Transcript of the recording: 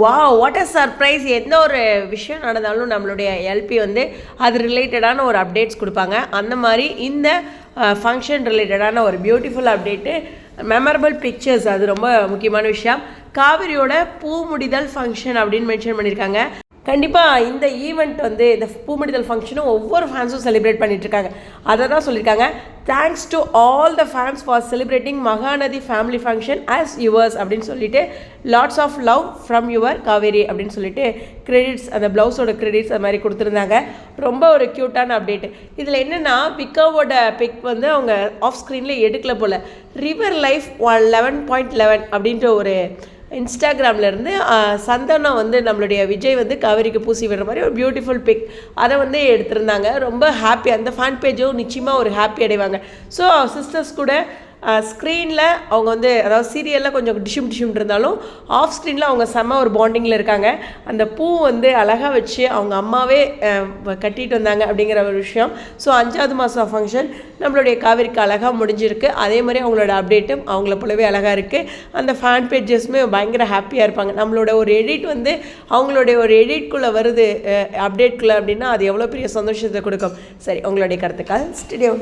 வா what a surprise எந்த ஒரு விஷயம் நடந்தாலும் நம்மளுடைய எல்பி வந்து அது ரிலேட்டடான ஒரு அப்டேட்ஸ் கொடுப்பாங்க. அந்த மாதிரி இந்த ஃபங்க்ஷன் ரிலேட்டடான ஒரு பியூட்டிஃபுல் அப்டேட்டு மெமரபிள் பிக்சர்ஸ் அது ரொம்ப முக்கியமான விஷயம். காவிரியோட பூ முடிதல் ஃபங்க்ஷன் அப்படின்னு மென்ஷன் பண்ணியிருக்காங்க கண்டிப்பாக இந்த ஈவெண்ட் வந்து இந்த பூமடிதல் ஃபங்க்ஷனும் ஒவ்வொரு ஃபேன்ஸும் செலிப்ரேட் பண்ணிட்டு இருக்காங்க அதை தான் சொல்லியிருக்காங்க. Thanks to all the fans for celebrating Mahanadhi family function as yours அப்படின்னு சொல்லிட்டு lots of love from your Kaveri அப்படின்னு சொல்லிட்டு கிரெடிட்ஸ் அந்த ப்ளவுஸோட கிரெடிட்ஸ் அது மாதிரி கொடுத்துருந்தாங்க. ரொம்ப ஒரு க்யூட்டான அப்டேட் இதில் என்னென்னா பிக்காவோட பிக் வந்து அவங்க ஆஃப் ஸ்க்ரீனில் எடுக்கல போல். River life one eleven point eleven அப்படின்ற ஒரு இன்ஸ்டாகிராமில் இருந்து சந்தனம் வந்து நம்மளுடைய விஜய் வந்து காவேரிக்கு பூசி விடுற மாதிரி ஒரு பியூட்டிஃபுல் பிக் அதை வந்து எடுத்திருந்தாங்க. ரொம்ப ஹாப்பி அந்த ஃபேன் பேஜும் நிச்சயமாக ஒரு ஹாப்பி அடைவாங்க. ஸோ சிஸ்டர்ஸ் கூட ஸ்க்ரீனில் அவங்க வந்து அதாவது சீரியலில் கொஞ்சம் டிஷும் டிஷும் இருந்தாலும் ஆஃப் ஸ்க்ரீனில் அவங்க செம்ம ஒரு பாண்டிங்கில் இருக்காங்க. அந்த பூ வந்து அழகாக வச்சு அவங்க அம்மாவே கட்டிட்டு வந்தாங்க அப்படிங்கிற ஒரு விஷயம். ஸோ அஞ்சாவது மாதம் ஃபங்க்ஷன் நம்மளுடைய காவிரிக்கு அழகாக முடிஞ்சிருக்கு. அதே மாதிரி அவங்களோட அப்டேட்டும் அவங்கள போலவே அழகாக இருக்குது அந்த ஃபேன் பேஜஸ்மே பயங்கர ஹாப்பியாக இருப்பாங்க. நம்மளோட ஒரு எடிட் வந்து அவங்களுடைய ஒரு எடிட்குள்ளே வருது அப்டேட்குள்ளே அப்படின்னா அது எவ்வளோ பெரிய சந்தோஷத்தை கொடுக்கும். சரி உங்களுடைய கருத்துக்கள். ஸ்டுடியோ